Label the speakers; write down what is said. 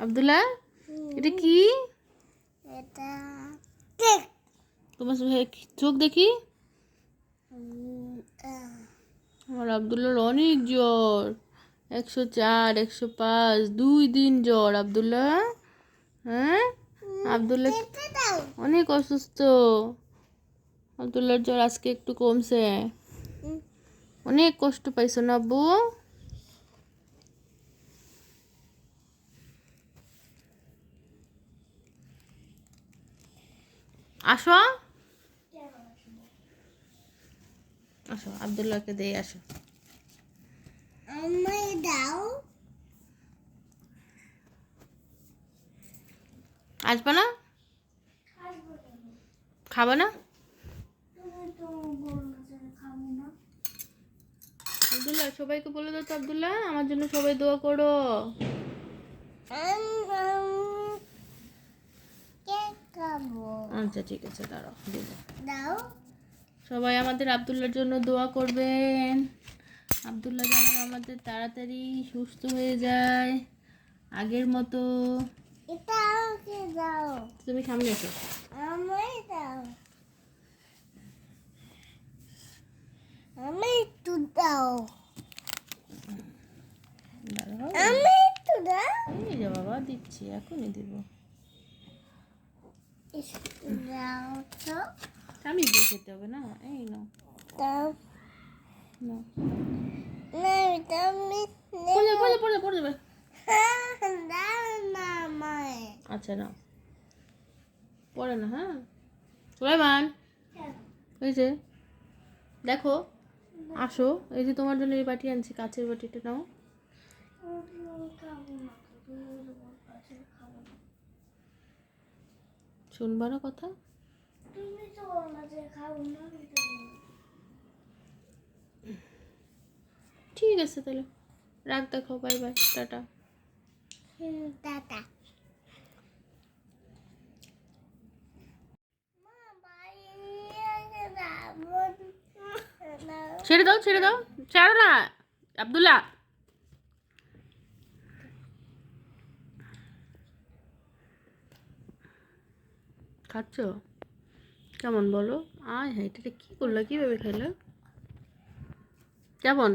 Speaker 1: আব্দুল্লাহ এটা কি?
Speaker 2: এটা কেক।
Speaker 1: তোমার চোখ দেখি। আমার আব্দুল্লাহর অনেক জ্বর। একশো চার একশো পাঁচ দুই দিন জ্বর আব্দুল্লাহ। হ্যাঁ? আব্দুল্লাহ অনেক অসুস্থ। আব্দুল্লাহর জ্বর আজকে একটু কমছে। অনেক কষ্ট পাইছো না আব্বু? আসো। আসো আব্দুল্লাহকে দিয়ে আসো।
Speaker 2: দাও।
Speaker 1: আসবা না? খাব না? আব্দুল্লাহ সবাইকে বলে দাও তো আবদুল্লাহ আমার জন্য সবাই দোয়া করো
Speaker 2: কেক খাব
Speaker 1: আচ্ছা ঠিক আছে দাঁড়াও দিব
Speaker 2: দাও।
Speaker 1: সবাই আমাদের আব্দুল্লাহর জন্য দোয়া করবেন। আব্দুল্লাহ যেন আমাদের তাড়াতাড়ি সুস্থ হয়ে যায়। আগের মতো। তুমি সামনে এসো।
Speaker 2: দাও। আমি একটু দাও। আমি একটু দাও।
Speaker 1: এই যে বাবা দিচ্ছি এখনই দিব। আমি দিয়ে খেতে হবে না এই নাও আচ্ছা নাও পড়ে না হ্যাঁ সুলাইমান এই যে দেখো আসো এই যে তোমার জন্য এই বাটি আনছি কাছের বাটিটা নাও শুনবা না কথা
Speaker 2: তুমি তো যে না।
Speaker 1: ঠিক আছে তাহলে। রাখ দেখো বাই বাই টাটা।
Speaker 2: টাটা।
Speaker 1: ছেড়ে দাও ছেড়ে দাও। ছাড়ো না আব্দুল্লাহ। খাচ্ছ? কেমন বলো? আয় হ্যাঁ এটা কী করল? কীভাবে খেলো কেমন?